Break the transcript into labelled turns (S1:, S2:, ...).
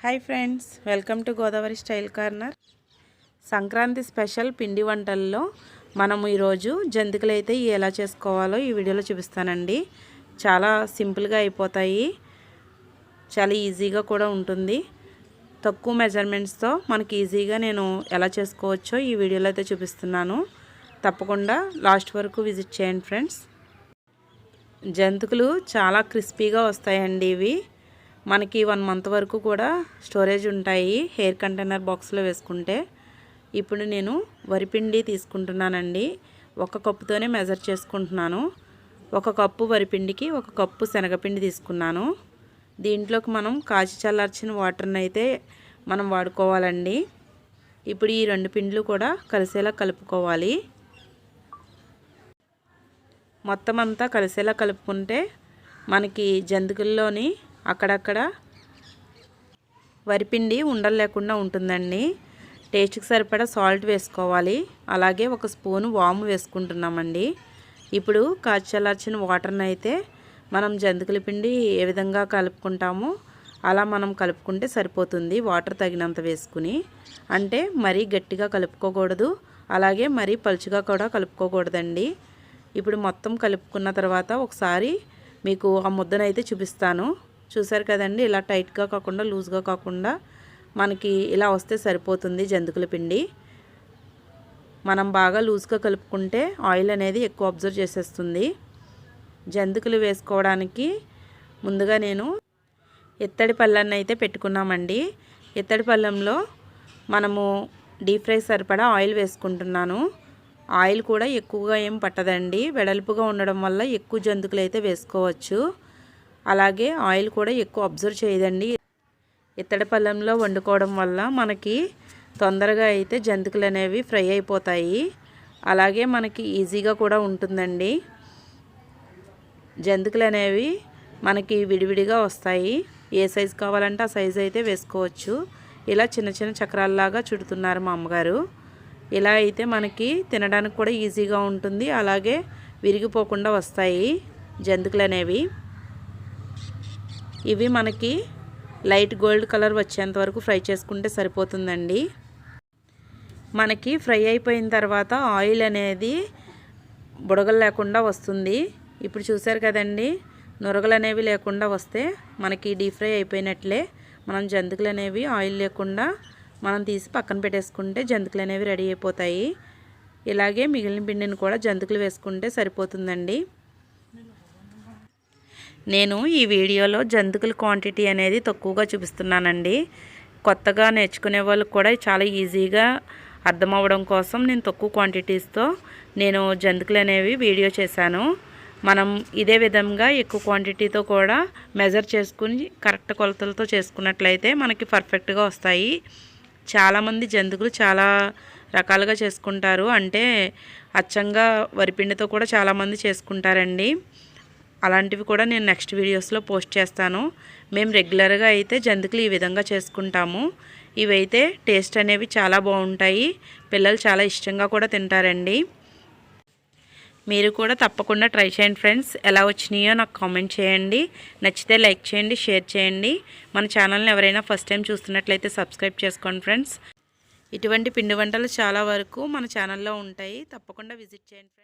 S1: Hi friends welcome to Godavari style corner Sankranti special పిండి వంటల్లో మనము ఈరోజు జంతికలు అయితే ఎలా చేసుకోవాలో ఈ వీడియోలో చూపిస్తానండి. చాలా సింపుల్గా అయిపోతాయి. చాలా ఈజీగా కూడా ఉంటుంది. తక్కువ మెజర్మెంట్స్తో మనకి ఈజీగా నేను ఎలా చేసుకోవచ్చో ఈ వీడియోలో అయితే చూపిస్తున్నాను. తప్పకుండా లాస్ట్ వరకు విజిట్ చేయండి ఫ్రెండ్స్ జంతికలు చాలా క్రిస్పీగా వస్తాయండి ఇవి. మనకి వన్ మంత్ వరకు కూడా స్టోరేజ్ ఉంటాయి హెయిర్ కంటైనర్ బాక్స్లో వేసుకుంటే. ఇప్పుడు నేను వరిపిండి తీసుకుంటున్నానండి. ఒక కప్పుతోనే మెజర్ చేసుకుంటున్నాను. ఒక కప్పు వరిపిండికి ఒక కప్పు శనగపిండి తీసుకున్నాను. దీంట్లోకి మనం కాచి చల్లార్చిన వాటర్ని అయితే మనం వాడుకోవాలండి. ఇప్పుడు ఈ రెండు పిండ్లు కూడా కలిసేలా కలుపుకోవాలి. మొత్తం అంతా కలిసేలా కలుపుకుంటే మనకి జంతికల్లోని అక్కడక్కడ వరిపిండి ఉండలు లేకుండా ఉంటుందండి. టేస్ట్కి సరిపడా సాల్ట్ వేసుకోవాలి. అలాగే ఒక స్పూన్ వాము వేసుకుంటున్నామండి. ఇప్పుడు కాచలార్చిన వాటర్ని అయితే మనం జంతికల పిండి ఏ విధంగా కలుపుకుంటామో అలా మనం కలుపుకుంటే సరిపోతుంది వాటర్ తగినంత వేసుకుని. అంటే మరీ గట్టిగా కలుపుకోకూడదు. అలాగే మరీ పలుచుగా కూడా కలుపుకోకూడదండి. ఇప్పుడు మొత్తం కలుపుకున్న తర్వాత ఒకసారి మీకు ఆ ముద్దనైతే చూపిస్తాను. చూసారు కదండి ఇలా టైట్గా కాకుండా లూజ్గా కాకుండా మనకి ఇలా వస్తే సరిపోతుంది జంతుకుల పిండి. మనం బాగా లూజ్గా కలుపుకుంటే ఆయిల్ అనేది ఎక్కువ అబ్జర్వ్ చేసేస్తుంది. జంతుకులు వేసుకోవడానికి ముందుగా నేను ఎత్తడి పళ్ళాన్ని అయితే పెట్టుకున్నామండి. ఎత్తడి పళ్ళంలో మనము డీప్ ఫ్రై సరిపడా ఆయిల్ వేసుకుంటున్నాను. ఆయిల్ కూడా ఎక్కువగా ఏం పట్టదండి. వెడల్పుగా ఉండడం వల్ల ఎక్కువ జంతుకులు అయితే వేసుకోవచ్చు. అలాగే ఆయిల్ కూడా ఎక్కువ అబ్జర్వ్ చేయదండి. ఇత్తడి పళ్ళెంలో వండుకోవడం వల్ల మనకి తొందరగా అయితే జంతికలు అనేవి ఫ్రై అయిపోతాయి. అలాగే మనకి ఈజీగా కూడా ఉంటుందండి. జంతికలు అనేవి మనకి విడివిడిగా వస్తాయి. ఏ సైజు కావాలంటే ఆ సైజు అయితే వేసుకోవచ్చు. ఇలా చిన్న చిన్న చక్రాల్లాగా చుడుతున్నారు మా అమ్మగారు. ఇలా అయితే మనకి తినడానికి కూడా ఈజీగా ఉంటుంది. అలాగే విరిగిపోకుండా వస్తాయి జంతికలు అనేవి. ఇవి మనకి లైట్ గోల్డ్ కలర్ వచ్చేంత వరకు ఫ్రై చేసుకుంటే సరిపోతుందండి. మనకి ఫ్రై అయిపోయిన తర్వాత ఆయిల్ అనేది బుడగలు లేకుండా వస్తుంది. ఇప్పుడు చూసారు కదండి నురగలు అనేవి లేకుండా వస్తే మనకి డీప్ ఫ్రై అయిపోయినట్లే. మనం జంతికలు అనేవి ఆయిల్ లేకుండా మనం తీసి పక్కన పెట్టేసుకుంటే జంతికలు అనేవి రెడీ అయిపోతాయి. ఇలాగే మిగిలిన పిండిని కూడా జంతికలు వేసుకుంటే సరిపోతుందండి. నేను ఈ వీడియోలో జంతుకుల క్వాంటిటీ అనేది తక్కువగా చూపిస్తున్నానండి. కొత్తగా నేర్చుకునే వాళ్ళకి కూడా చాలా ఈజీగా అర్థమవడం కోసం నేను తక్కువ క్వాంటిటీస్తో నేను జంతుకులు అనేవి వీడియో చేశాను. మనం ఇదే విధంగా ఎక్కువ క్వాంటిటీతో కూడా మెజర్ చేసుకుని కరెక్ట్ కొలతలతో చేసుకున్నట్లయితే మనకి పర్ఫెక్ట్గా వస్తాయి. చాలామంది జంతుకులు చాలా రకాలుగా చేసుకుంటారు. అంటే అచ్చంగా వరిపిండితో కూడా చాలామంది చేసుకుంటారండి. అలాంటివి కూడా నేను నెక్స్ట్ వీడియోస్లో పోస్ట్ చేస్తాను. మేము రెగ్యులర్గా అయితే జంతికలు ఈ విధంగా చేసుకుంటాము. ఇవైతే టేస్ట్ అనేవి చాలా బాగుంటాయి. పిల్లలు చాలా ఇష్టంగా కూడా తింటారండి. మీరు కూడా తప్పకుండా ట్రై చేయండి ఫ్రెండ్స్. ఎలా వచ్చినాయో నాకు కామెంట్ చేయండి. నచ్చితే లైక్ చేయండి షేర్ చేయండి. మన ఛానల్ని ఎవరైనా ఫస్ట్ టైం చూస్తున్నట్లయితే సబ్స్క్రైబ్ చేసుకోండి ఫ్రెండ్స్. ఇటువంటి పిండి వంటలు చాలా వరకు మన ఛానల్లో ఉంటాయి. తప్పకుండా విజిట్ చేయండి ఫ్రెండ్స్.